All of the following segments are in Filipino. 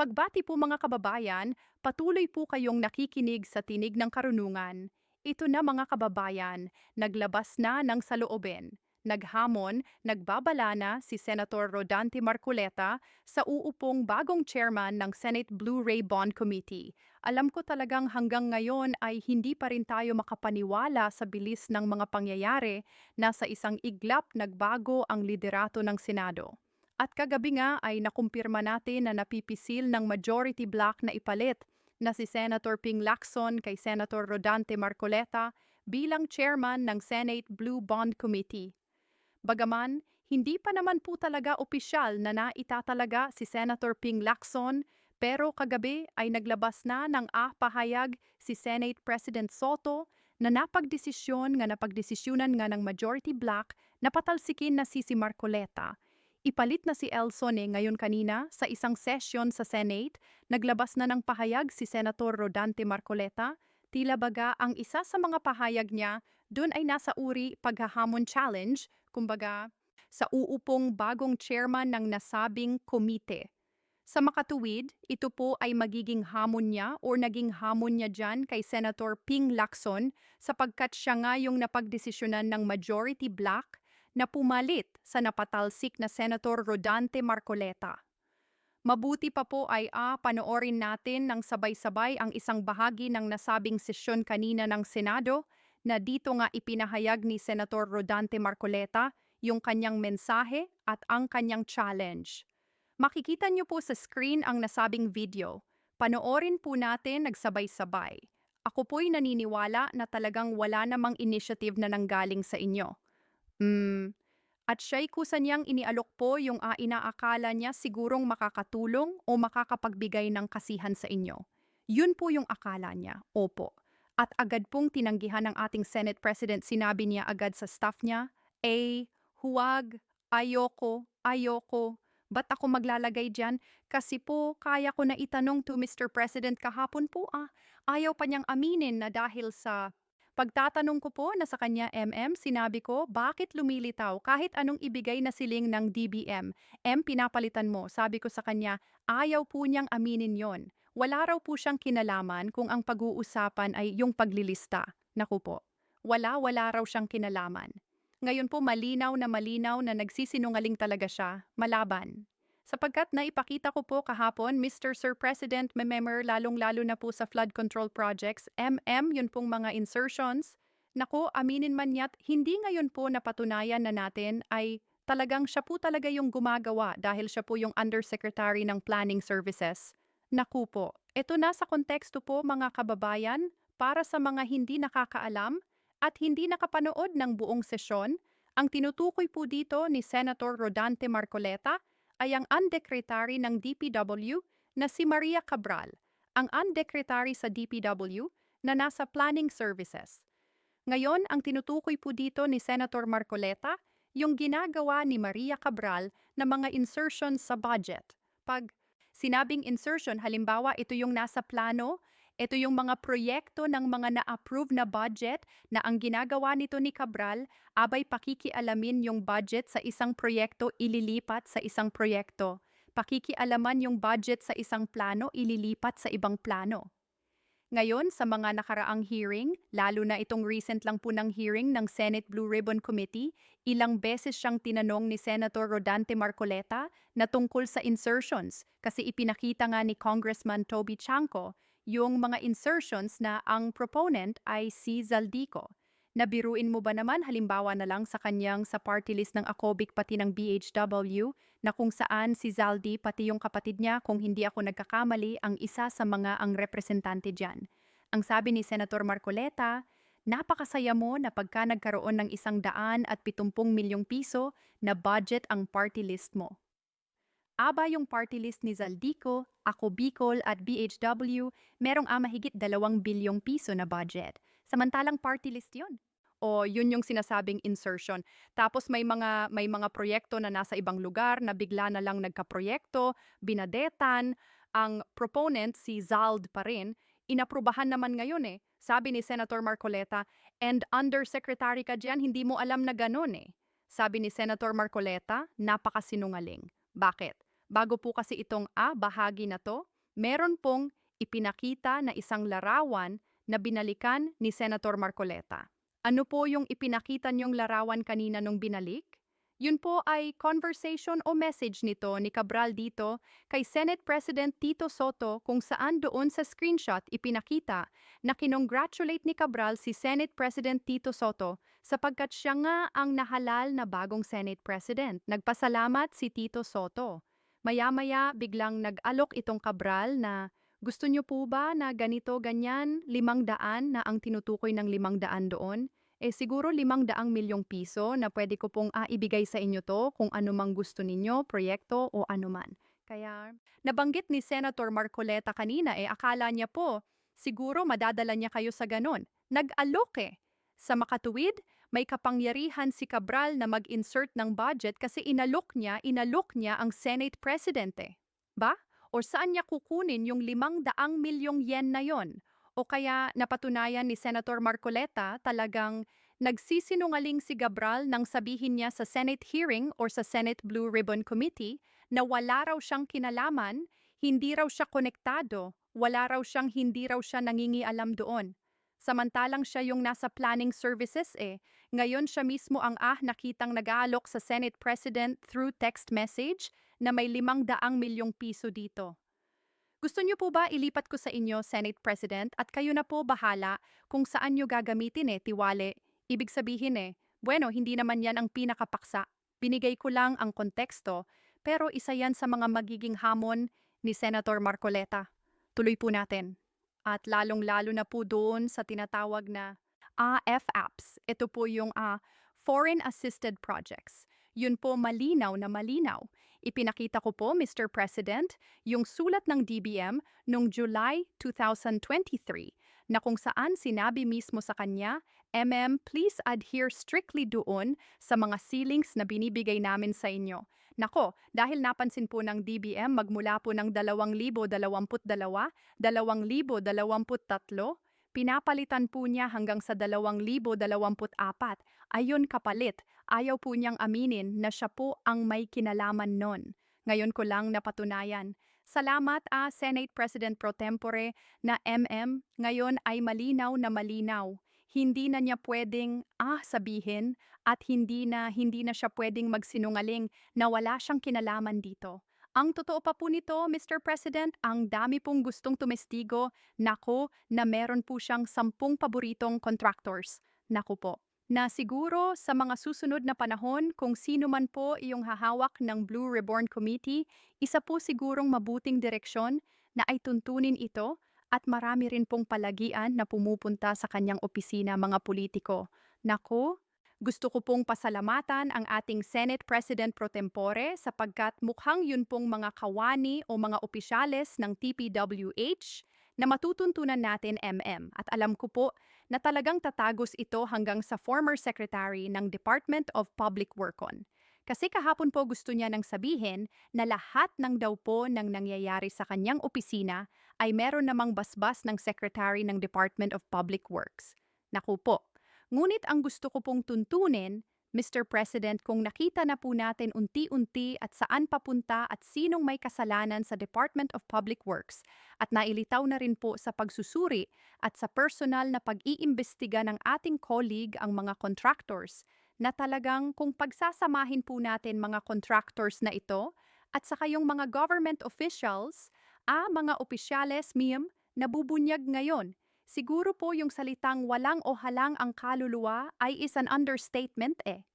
Pagbati po mga kababayan, patuloy po kayong nakikinig sa Tinig ng Karunungan. Ito na mga kababayan, naglabas na ng saloobin. Naghamon, nagbabala na si Senator Rodante Marcoleta sa uupong bagong chairman ng Senate Blu-ray Bond Committee. Alam ko talagang hanggang ngayon ay hindi pa rin tayo makapaniwala sa bilis ng mga pangyayari na sa isang iglap nagbago ang liderato ng Senado. At kagabi nga ay nakumpirma natin na napipisil ng majority block na ipalit na si Senator Ping Lacson kay Senator Rodante Marcoleta bilang chairman ng Senate Blue Bond Committee. Bagaman, hindi pa naman po talaga opisyal na naitatalaga si Senator Ping Lacson pero kagabi ay naglabas na ng ah pahayag si Senate President Soto na napagdesisyon nga napagdesisyunan nga ng majority block na patalsikin na si si Marcoleta. Ipalit na si Elson eh ngayon kanina sa isang session sa Senate, naglabas na ng pahayag si Senator Rodante Marcoleta Tila baga ang isa sa mga pahayag niya doon ay nasa uri paghahamon challenge, kumbaga sa uupong bagong chairman ng nasabing komite. Sa makatuwid, ito po ay magiging hamon niya o naging hamon niya dyan kay Senator Ping Lacson sapagkat siya nga yung napagdesisyonan ng majority black na pumalit sa napatalsik na Senator Rodante Marcoleta. Mabuti pa po ay ah, panoorin natin ng sabay-sabay ang isang bahagi ng nasabing sesyon kanina ng Senado na dito nga ipinahayag ni Senator Rodante Marcoleta yung kanyang mensahe at ang kanyang challenge. Makikita niyo po sa screen ang nasabing video. Panoorin po natin nagsabay-sabay. Ako po'y naniniwala na talagang wala namang initiative na nanggaling sa inyo. Hmm, at siya'y kusa niyang inialok po yung uh, inaakala niya sigurong makakatulong o makakapagbigay ng kasihan sa inyo. Yun po yung akala niya, opo. At agad pong tinanggihan ng ating Senate President, sinabi niya agad sa staff niya, eh, huwag, ayoko, ayoko, ba't ako maglalagay dyan? Kasi po, kaya ko na itanong to Mr. President kahapon po ah. Ayaw pa niyang aminin na dahil sa Pagtatanong ko po na sa kanya MM, sinabi ko, bakit lumilitaw kahit anong ibigay na siling ng DBM? M, pinapalitan mo. Sabi ko sa kanya, ayaw po niyang aminin yon. Wala raw po siyang kinalaman kung ang pag-uusapan ay yung paglilista. Naku po, wala-wala raw siyang kinalaman. Ngayon po malinaw na malinaw na nagsisinungaling talaga siya, malaban. Sapagkat naipakita ko po kahapon, Mr. Sir President, memember lalong-lalo na po sa flood control projects, MM, yun pong mga insertions. Nako, aminin man yat, hindi ngayon po napatunayan na natin ay talagang siya po talaga yung gumagawa dahil siya po yung Undersecretary ng Planning Services. Naku po, ito na sa konteksto po mga kababayan, para sa mga hindi nakakaalam at hindi nakapanood ng buong sesyon, ang tinutukoy po dito ni Senator Rodante Marcoleta ay ang undecretary ng DPW na si Maria Cabral, ang undecretary sa DPW na nasa Planning Services. Ngayon, ang tinutukoy po dito ni Senator Marcoleta, yung ginagawa ni Maria Cabral na mga insertions sa budget. Pag sinabing insertion, halimbawa ito yung nasa plano, ito yung mga proyekto ng mga na-approve na budget na ang ginagawa nito ni Cabral, abay pakikialamin yung budget sa isang proyekto ililipat sa isang proyekto. Pakikialaman yung budget sa isang plano ililipat sa ibang plano. Ngayon, sa mga nakaraang hearing, lalo na itong recent lang po ng hearing ng Senate Blue Ribbon Committee, ilang beses siyang tinanong ni Senator Rodante Marcoleta na tungkol sa insertions kasi ipinakita nga ni Congressman Toby Chanco yung mga insertions na ang proponent ay si Zaldico. Nabiruin mo ba naman halimbawa na lang sa kanyang sa party list ng Akobic pati ng BHW na kung saan si Zaldi pati yung kapatid niya kung hindi ako nagkakamali ang isa sa mga ang representante diyan. Ang sabi ni Senator Marcoleta, napakasaya mo na pagka nagkaroon ng isang daan at pitumpung milyong piso na budget ang party list mo. Aba yung party list ni Zaldico, Ako Bicol at BHW, merong ah mahigit dalawang bilyong piso na budget. Samantalang party list yun. O yun yung sinasabing insertion. Tapos may mga may mga proyekto na nasa ibang lugar na bigla na lang nagka-proyekto, binadetan, ang proponent si Zald pa rin, inaprubahan naman ngayon eh. Sabi ni Senator Marcoleta, and undersecretary ka dyan, hindi mo alam na ganun eh. Sabi ni Senator Marcoleta, napakasinungaling. Bakit? Bago po kasi itong A bahagi na to, meron pong ipinakita na isang larawan na binalikan ni Senator Marcoleta. Ano po yung ipinakita niyong larawan kanina nung binalik? Yun po ay conversation o message nito ni Cabral dito kay Senate President Tito Soto kung saan doon sa screenshot ipinakita na kinongratulate ni Cabral si Senate President Tito Soto sapagkat siya nga ang nahalal na bagong Senate President. Nagpasalamat si Tito Soto. Maya-maya biglang nag-alok itong Cabral na gusto niyo po ba na ganito ganyan limang daan na ang tinutukoy ng limang daan doon? Eh siguro limang daang milyong piso na pwede ko pong ah, ibigay sa inyo to kung ano mang gusto ninyo, proyekto o anuman. Kaya nabanggit ni Senator Marcoleta kanina eh akala niya po siguro madadala niya kayo sa ganon. Nag-alok eh. Sa makatuwid, may kapangyarihan si Cabral na mag-insert ng budget kasi inalok niya, inalok niya ang Senate Presidente. Ba? O saan niya kukunin yung limang daang milyong yen na yon? O kaya napatunayan ni Senator Marcoleta talagang nagsisinungaling si Gabral nang sabihin niya sa Senate hearing or sa Senate Blue Ribbon Committee na wala raw siyang kinalaman, hindi raw siya konektado, wala raw siyang hindi raw siya nangingialam doon. Samantalang siya yung nasa planning services eh. Ngayon siya mismo ang ah nakitang nag-aalok sa Senate President through text message na may limang daang milyong piso dito. Gusto niyo po ba ilipat ko sa inyo, Senate President, at kayo na po bahala kung saan niyo gagamitin eh, tiwale. Ibig sabihin eh, bueno, hindi naman yan ang pinakapaksa. Binigay ko lang ang konteksto, pero isa yan sa mga magiging hamon ni Senator Marcoleta. Tuloy po natin. At lalong-lalo na po doon sa tinatawag na AFAPs. Ito po yung ah, Foreign Assisted Projects. Yun po malinaw na malinaw. Ipinakita ko po, Mr. President, yung sulat ng DBM noong July 2023 na kung saan sinabi mismo sa kanya, MM, please adhere strictly doon sa mga ceilings na binibigay namin sa inyo. Nako, dahil napansin po ng DBM magmula po ng 2022, 2023, pinapalitan po niya hanggang sa 2024. Ayon kapalit, ayaw po niyang aminin na siya po ang may kinalaman nun. Ngayon ko lang napatunayan. Salamat ah Senate President Pro Tempore na MM ngayon ay malinaw na malinaw. Hindi na niya pwedeng ah sabihin at hindi na hindi na siya pwedeng magsinungaling na wala siyang kinalaman dito. Ang totoo pa po nito, Mr. President, ang dami pong gustong tumestigo, nako, na meron po siyang sampung paboritong contractors. Nako po. Na siguro sa mga susunod na panahon, kung sino man po iyong hahawak ng Blue Reborn Committee, isa po sigurong mabuting direksyon na ay tuntunin ito at marami rin pong palagian na pumupunta sa kanyang opisina mga politiko. Nako, gusto ko pong pasalamatan ang ating Senate President pro tempore sapagkat mukhang yun pong mga kawani o mga opisyales ng TPWH na matutuntunan natin MM at alam ko po na talagang tatagos ito hanggang sa former secretary ng Department of Public Workon. Kasi kahapon po gusto niya nang sabihin na lahat ng daw po ng nangyayari sa kanyang opisina ay meron namang basbas ng secretary ng Department of Public Works. Naku po, Ngunit ang gusto ko pong tuntunin, Mr. President, kung nakita na po natin unti-unti at saan papunta at sinong may kasalanan sa Department of Public Works at nailitaw na rin po sa pagsusuri at sa personal na pag-iimbestiga ng ating colleague ang mga contractors na talagang kung pagsasamahin po natin mga contractors na ito at saka yung mga government officials, ah, mga opisyales, miyam, nabubunyag ngayon Siguro po yung salitang walang o halang ang kaluluwa ay is an understatement eh.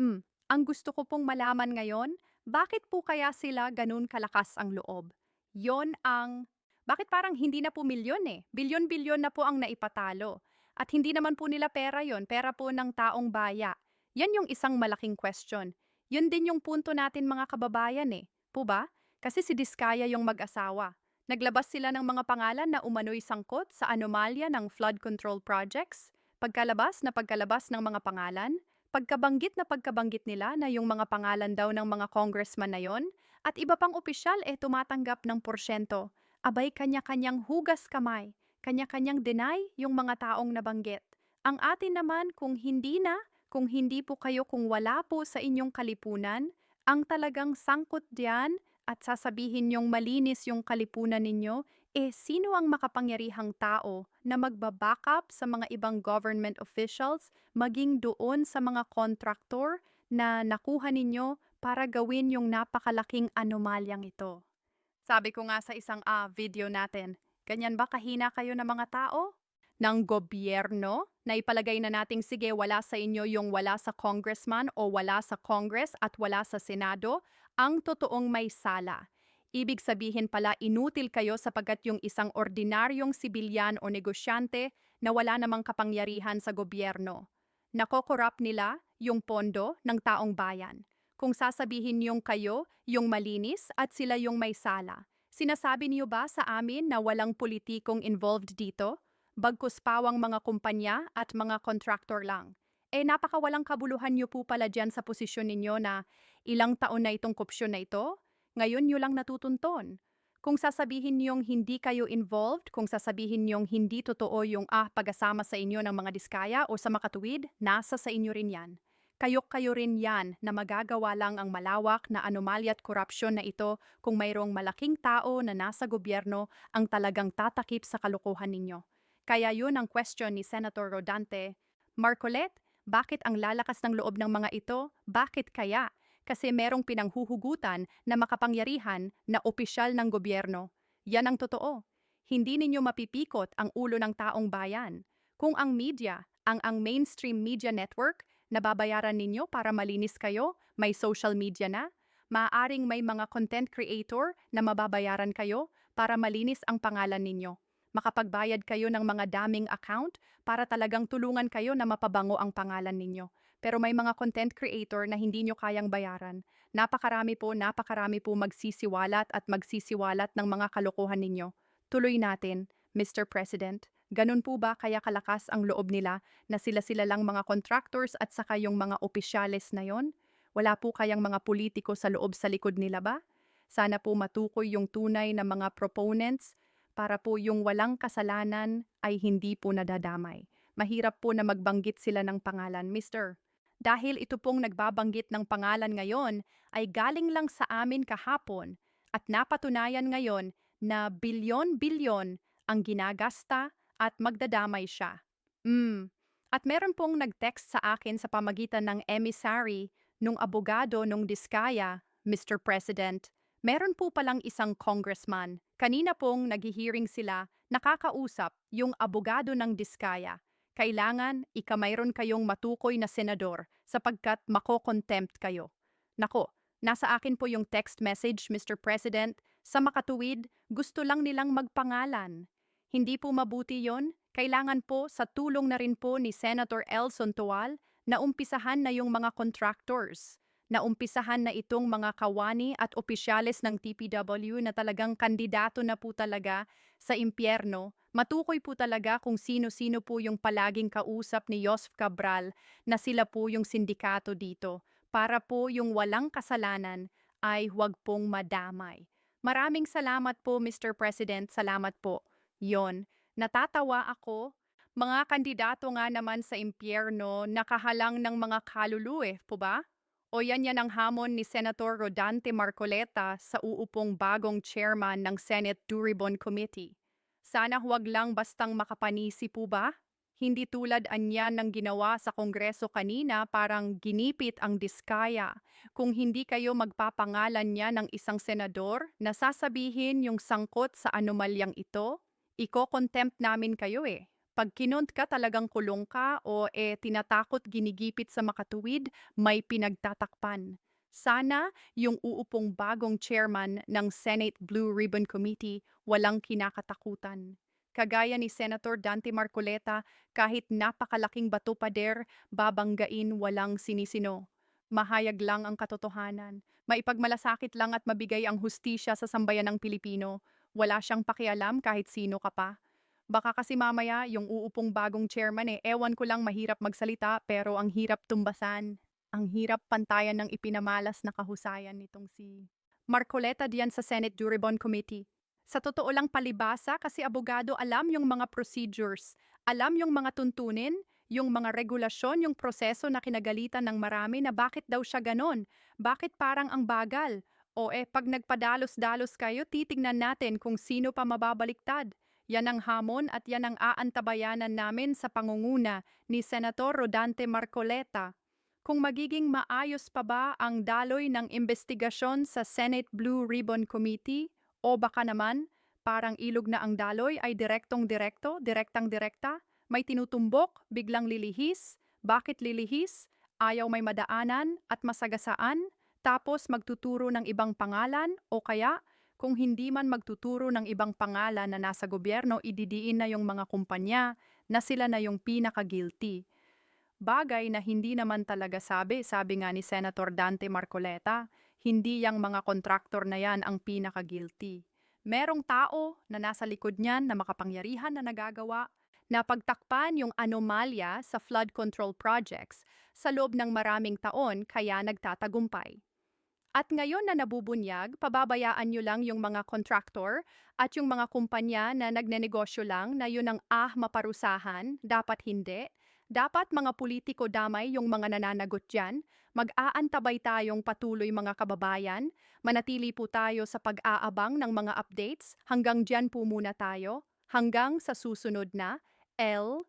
Hmm, ang gusto ko pong malaman ngayon, bakit po kaya sila ganun kalakas ang loob? Yon ang... Bakit parang hindi na po milyon eh? Bilyon-bilyon na po ang naipatalo. At hindi naman po nila pera yon, pera po ng taong baya. Yan yung isang malaking question. Yun din yung punto natin mga kababayan eh. Po ba? Kasi si Diskaya yung mag-asawa. Naglabas sila ng mga pangalan na umano'y sangkot sa anomalya ng flood control projects, pagkalabas na pagkalabas ng mga pangalan, pagkabanggit na pagkabanggit nila na yung mga pangalan daw ng mga congressman na yon, at iba pang opisyal eh tumatanggap ng porsyento. Abay kanya-kanyang hugas kamay, kanya-kanyang deny yung mga taong nabanggit. Ang atin naman kung hindi na, kung hindi po kayo kung wala po sa inyong kalipunan, ang talagang sangkot diyan at sasabihin yung malinis yung kalipunan ninyo, eh sino ang makapangyarihang tao na magba-backup sa mga ibang government officials maging doon sa mga contractor na nakuha ninyo para gawin yung napakalaking anomalyang ito? Sabi ko nga sa isang ah, video natin, ganyan ba kahina kayo ng mga tao? Ng gobyerno na ipalagay na nating sige wala sa inyo yung wala sa congressman o wala sa congress at wala sa senado, ang totoong may sala. Ibig sabihin pala inutil kayo sapagkat yung isang ordinaryong sibilyan o negosyante na wala namang kapangyarihan sa gobyerno. Nakokorap nila yung pondo ng taong bayan. Kung sasabihin yung kayo, yung malinis at sila yung may sala. Sinasabi niyo ba sa amin na walang politikong involved dito? Bagkus pawang mga kumpanya at mga contractor lang. Eh napakawalang kabuluhan niyo po pala dyan sa posisyon ninyo na ilang taon na itong kopsyon na ito, ngayon nyo lang natutunton. Kung sasabihin niyong hindi kayo involved, kung sasabihin niyong hindi totoo yung ah pag-asama sa inyo ng mga diskaya o sa makatuwid, nasa sa inyo rin yan. Kayok-kayo rin yan na magagawa lang ang malawak na anomalya at korupsyon na ito kung mayroong malaking tao na nasa gobyerno ang talagang tatakip sa kalokohan ninyo. Kaya yun ang question ni Senator Rodante. Marcolet, bakit ang lalakas ng loob ng mga ito? Bakit kaya? Kasi merong pinanghuhugutan na makapangyarihan na opisyal ng gobyerno. Yan ang totoo. Hindi ninyo mapipikot ang ulo ng taong bayan. Kung ang media, ang ang mainstream media network, nababayaran ninyo para malinis kayo, may social media na, maaaring may mga content creator na mababayaran kayo para malinis ang pangalan ninyo. Makapagbayad kayo ng mga daming account para talagang tulungan kayo na mapabango ang pangalan ninyo. Pero may mga content creator na hindi nyo kayang bayaran. Napakarami po, napakarami po magsisiwalat at magsisiwalat ng mga kalokohan ninyo. Tuloy natin, Mr. President. Ganun po ba kaya kalakas ang loob nila na sila-sila lang mga contractors at saka yung mga opisyales na yon? Wala po kayang mga politiko sa loob sa likod nila ba? Sana po matukoy yung tunay na mga proponents para po yung walang kasalanan ay hindi po nadadamay. Mahirap po na magbanggit sila ng pangalan, Mr. Dahil ito pong nagbabanggit ng pangalan ngayon ay galing lang sa amin kahapon at napatunayan ngayon na bilyon-bilyon ang ginagasta at magdadamay siya. Mm. At meron pong nag-text sa akin sa pamagitan ng emissary nung abogado nung Diskaya, Mr. President. Meron po palang isang congressman. Kanina pong naghihearing sila, nakakausap yung abogado ng Diskaya. Kailangan ikamayroon kayong matukoy na senador sapagkat mako-contempt kayo. Nako, nasa akin po yung text message, Mr. President. Sa makatuwid, gusto lang nilang magpangalan. Hindi po mabuti yon. Kailangan po sa tulong na rin po ni Senator Elson Tual na umpisahan na yung mga contractors na umpisahan na itong mga kawani at opisyales ng TPW na talagang kandidato na po talaga sa impyerno, matukoy po talaga kung sino-sino po yung palaging kausap ni Joseph Cabral na sila po yung sindikato dito para po yung walang kasalanan ay huwag pong madamay. Maraming salamat po Mr. President, salamat po. Yon, natatawa ako mga kandidato nga naman sa impyerno nakahalang ng mga kaluluwe po ba? O yan yan ang hamon ni Senator Rodante Marcoleta sa uupong bagong chairman ng Senate Duribon Committee. Sana huwag lang bastang makapanisi po ba? Hindi tulad anyan ng ginawa sa Kongreso kanina parang ginipit ang diskaya. Kung hindi kayo magpapangalan niya ng isang senador na sasabihin yung sangkot sa anomalyang ito, iko-contempt namin kayo eh. Pag kinont ka talagang kulong ka o eh tinatakot ginigipit sa makatuwid, may pinagtatakpan. Sana yung uupong bagong chairman ng Senate Blue Ribbon Committee walang kinakatakutan. Kagaya ni Senator Dante Marcoleta, kahit napakalaking bato pader, babanggain walang sinisino. Mahayag lang ang katotohanan. Maipagmalasakit lang at mabigay ang hustisya sa sambayan ng Pilipino. Wala siyang pakialam kahit sino ka pa. Baka kasi mamaya yung uupong bagong chairman eh, ewan ko lang mahirap magsalita pero ang hirap tumbasan. Ang hirap pantayan ng ipinamalas na kahusayan nitong si Marcoleta diyan sa Senate Duribon Committee. Sa totoo lang palibasa kasi abogado alam yung mga procedures, alam yung mga tuntunin, yung mga regulasyon, yung proseso na kinagalitan ng marami na bakit daw siya ganon, bakit parang ang bagal, O eh, pag nagpadalos-dalos kayo, titignan natin kung sino pa mababaliktad. Yan ang hamon at yan ang aantabayanan namin sa pangunguna ni Senator Rodante Marcoleta. Kung magiging maayos pa ba ang daloy ng investigasyon sa Senate Blue Ribbon Committee o baka naman parang ilog na ang daloy ay direktong direkto, direktang direkta, may tinutumbok, biglang lilihis, bakit lilihis, ayaw may madaanan at masagasaan, tapos magtuturo ng ibang pangalan o kaya kung hindi man magtuturo ng ibang pangalan na nasa gobyerno, ididiin na yung mga kumpanya na sila na yung pinaka-guilty. Bagay na hindi naman talaga sabi, sabi nga ni Senator Dante Marcoleta, hindi yang mga kontraktor na yan ang pinaka-guilty. Merong tao na nasa likod niyan na makapangyarihan na nagagawa na pagtakpan yung anomalya sa flood control projects sa loob ng maraming taon kaya nagtatagumpay. At ngayon na nabubunyag, pababayaan nyo lang yung mga contractor at yung mga kumpanya na nagnenegosyo lang na yun ang ah maparusahan, dapat hindi. Dapat mga politiko damay yung mga nananagot dyan, mag-aantabay tayong patuloy mga kababayan, manatili po tayo sa pag-aabang ng mga updates, hanggang dyan po muna tayo, hanggang sa susunod na L